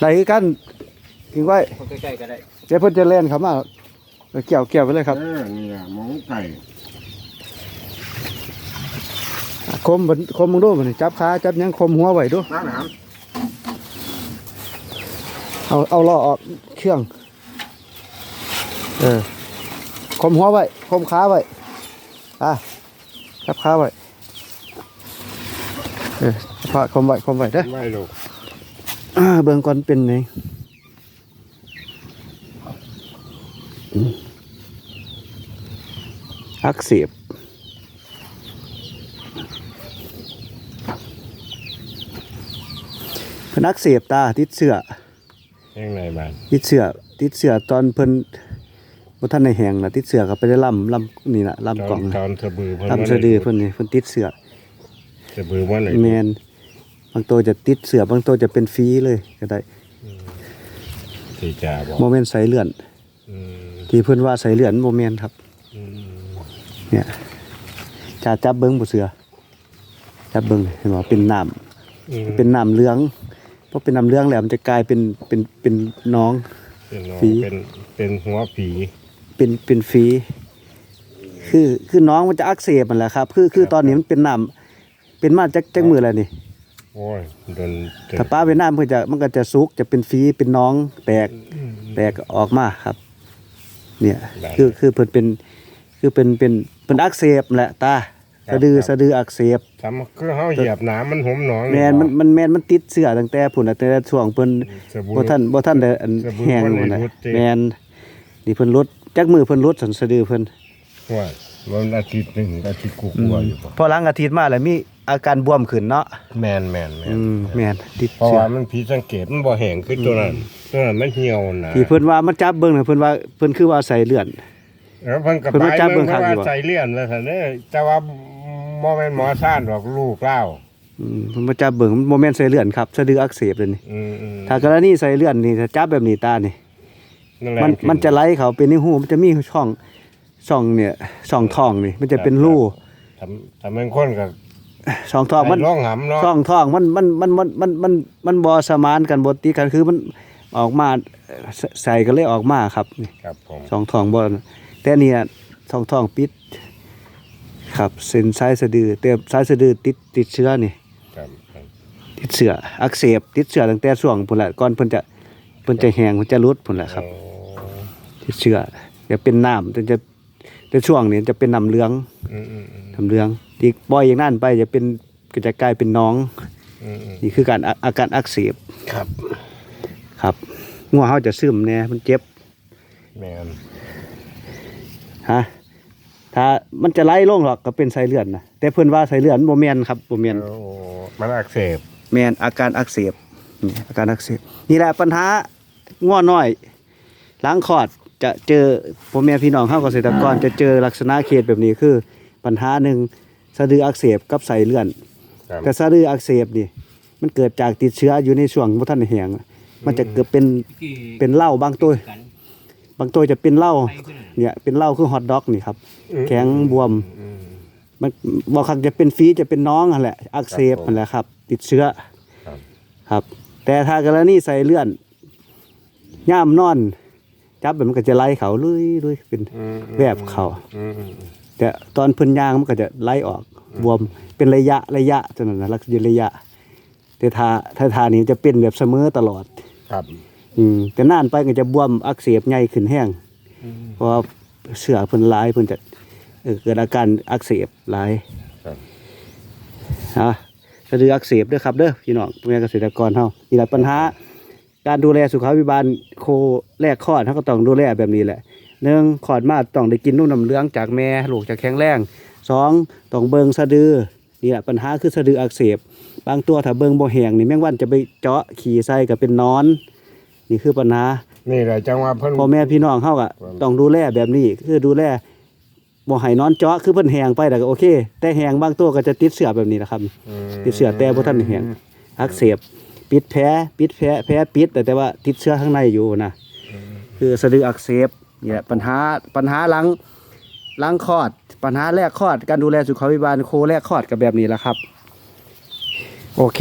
ได้คือกันกินไว้พอใกล้ๆก็ได้เดี๋ยวเพิ่นจะเล่นเข้ามาเอาเกี่ยวเกี่ยวไปเลยครับเออนี่ล่ะหมองไก่คมเบิ่นคมมึงดูมันจับขาจับหยังคมหัวไว้ดูน้ำหนามเอาเอาล้อออกเครื่องเออคมหัวไว้คมขาไว้อะจับขาไว้เออพาคมไว้คมไว้เด้อ ไม่ลูกอ่า เบิ่งก่อนเป็นไงอืมอักเสบเพิ่นอักเสบตาติดเสื้อยังไงบ้านติดเสือติดเสือตอนเพิ่นบ่ทันได้แหงน่ะติดเสือก็ไปได้ล่ำล่ำนี่ล่ะล่ำกล่องตอนสะบือเพิ่นล่ำสะดือเพิ่นนี่เพิ่นติดเสือสะบือว่าไหนแมนบางตัวจะติดเสือบางตัวจะเป็นฟรีเลยก็ได้ที่จ่าบอกโมเมนต์ใส่เลื่อนอืมที่เพิ่นว่าใส่เลื่อนโมเมนต์ครับอืมเนี่ยจะจับเบิ่งบ่เสือ จับเบิ่งเห็นบ่เป็นน้ำอืมเป็นน้ำเหลืองพอเป็นน้ำเหลืองแล้วมันจะกลายเป็นเป็นเป็นน้องเป็นน้องฝีเป็นเป็นหัวผีเป็นเป็นฟรีคือคือน้องมันจะอักเสบมันแหละครับ คือคือตอนนี้มันเป็นน้ำเป็นมาจากจากมืออะไรนี่ โอ้ยโดนเจ็บถ้าป้าเป็นน้ำมันก็จะมันก็จะซุกจะเป็นฟรีเป็นน้องแตกแตกออกมาครับ เนี่ยคือคือเพิ่นเป็นคือเป็นเป็นเป็นอักเสบแหละตาสะดือสะดืออักเสบทำคือเฮาเหยียบน้ำมันหมหนอง แมนมันมันแมนมันติดเสื้อตั้งแต่พุ่นน่ะแต่ช่วงเพิ่นสะบือบ่ท่านบ่ท่านได้อันสะบือแห้งบ่ได้พุ่นน่ะรุดเจ็บแมนนี่เพิ่นลดจักมือเพิ่นลดสันสะดือเพิ่นว่า วันอาทิตย์หนึ่งอาทิตย์กูกลัวอยู่ป่ะพอหลังอาทิตย์มาแล้วมีอาการบวมขึ้นเนาะแมนแมนแมนอืมแม่นติดเพราะเชื้อว่ามันผิดสังเกตมันบ่แห้งคือตัวนั้นตัวนั้นมันเหี่ยวนะที่เพิ่นว่ามันจับเบิ่งน่ะเพิ่นว่าเพิ่นคือว่าใส่เลือด แล้วเพิ่นก็เพิ่นไปมาจับเบิ่เบิ่งงคักอยู่ว่าบ่ ใส่เลี่ยนแล้วซั่นเด้อแต่ว่าบ่แม่นหมอซ่านหรอกลูกเล่าอืมเพิ่นมาจับเบิ่งมันบ่แม่นใส่เลือดครับสะดืออักเสบเลยนี่อืมอืมถ้ากรณีใส่เลือดนี่ถ้าจับแบบนี้ตานี่ นั่นแหละมันมันจะไหลเข้าเป็นในหูมันจะมีช่อง ช่องเนี่ยช่องท้องนี่ มันจะเป็นรูทำทำเป็นคนก็ช่องท้องมันร้องหำเนาะช่องท้องมันมันมันมันมันมันมันบ่สมานกันบ่ติดกันคือมันออกมาใส่ใส่ก็เลยออกมาครับนี่ครับผมช่องท้องบ่แต่อันเนี่ยช่องท้องปิด ครับเส้นสายสะดือแต่สายสะดือติดติดเชื้อนี่ครับครับติดเชื้ออักเสบติดเชื้อตั้งแต่ช่วงพุ่นแหละก่อนเพิ่นจะเพิ่นจะแห้งเพิ่นจะรุดพุ่นแหละครับโอ้ติดเชื้อจะเป็นน้ำจนจะ แต่ช่วงนี้จะเป็นน้ำเหลืองอืมอืมอืมน้ำเหลืองที่ปล่อยอย่างนั้นไปจะเป็นก็จะกลายเป็นน้อง อืมอืมนี่คือการอาอาการอักเสบครับครับงัวเฮาจะซึมแน่มันเจ็บแม่นฮะถ้ามันจะไหลลงหรอกก็เป็นไส้เลื่อนนะแต่เพิ่นว่าไส้เลื่อนบ่แม่นครับบ่แม่น โอ้มันอักเสบแม่นอาการอักเสบนี่อาการอักเสบนี่แหละปัญหาง้อน้อยหล้างคลอด จะเจอพ่อแม่พี่น้องเฮาเกษตรกรจะเจอลักษณะเคสแบบนี้คือ ปัญหาหนึ่งสะดืออักเสบกับไส้เลื่อน ครับ แต่สะดืออักเสบนี่มันเกิดจากติดเชื้ออยู่ในช่วงบ่ทันได้แห้งมันจะเกิดเป็นที่เป็นเหล้าบางตัว กันบางตัวจะเป็นเหล้าไปขึ้นเนี่ยเป็นเหล้าคือฮอทดอกนี่ครับอืมแข็งบวม อืม มันบางครั้งจะเป็นฟีจะเป็นน้องนั่นแหละ อักเสบครับผมนั่นแหละครับ ติดเชื้อครับ ครับ แต่ถ้ากรณีใส่เลื่อนย่ามนอน จับแบบมันก็จะไล่เขาลุยลุยเป็นอืมแบบเขาอืมอืมแต่ตอนเพิ่นย่างมันก็จะไล่ออกบวมเป็นระยะระยะจนนั้นนะลักษณะระยะ แต่ถ้าถ้าทานี้จะเป็นแบบเสมอตลอดครับ อืมแต่นานไปก็จะบวมอักเสบใหญ่ขึ้นแห้งอืมเพราะว่าเสือเพิ่นหลายเพิ่นจะเออเกิดอาการอักเสบหลายครับฮะสะดืออักเสบเด้อครับเด้อพี่น้องพ่อแม่เกษตรกรเฮานี่แหละปัญหา การดูแลสุขาภิบาลโคแรกคลอดเฮาก็ต้องดูแลแบบนี้แหละหนึ่งคลอดมาต้องได้กินนมน้ำเหลืองจากแม่ลูกจะแข็งแรงสองต้องเบิงสะดือนี่แหละปัญหาคือสะดืออักเสบบางตัวถ้าเบิงบ่แหงนี่แมงวันจะไปเจาะขี่ไส้ก็เป็นนอน นี่คือปัญหานี่แหละจังว่าเพิ่นพ่อแม่พี่น้องเฮาก็ต้องดูแลแบบนี้คือดูแลบ่ให้นอนเจาะคือเพิ่นแหงไปแต่ก็โอเค แต่แหงบางตัวก็จะติดเสือแบบนี้นะครับ ติดเชื้อแต่บ่ทันแหงอักเสบ ปิดแผลปิดแผลแผลปิดแต่แต่ว่าติดเชื้อข้างในอยู่นะคือสะดืออักเสบนี่แหละปัญหาปัญหาหลังหลังคลอด ปัญหาแรกคลอด การดูแลสุขภิบาลโคแรกคลอดกับแบบนี้แหละครับ โอเค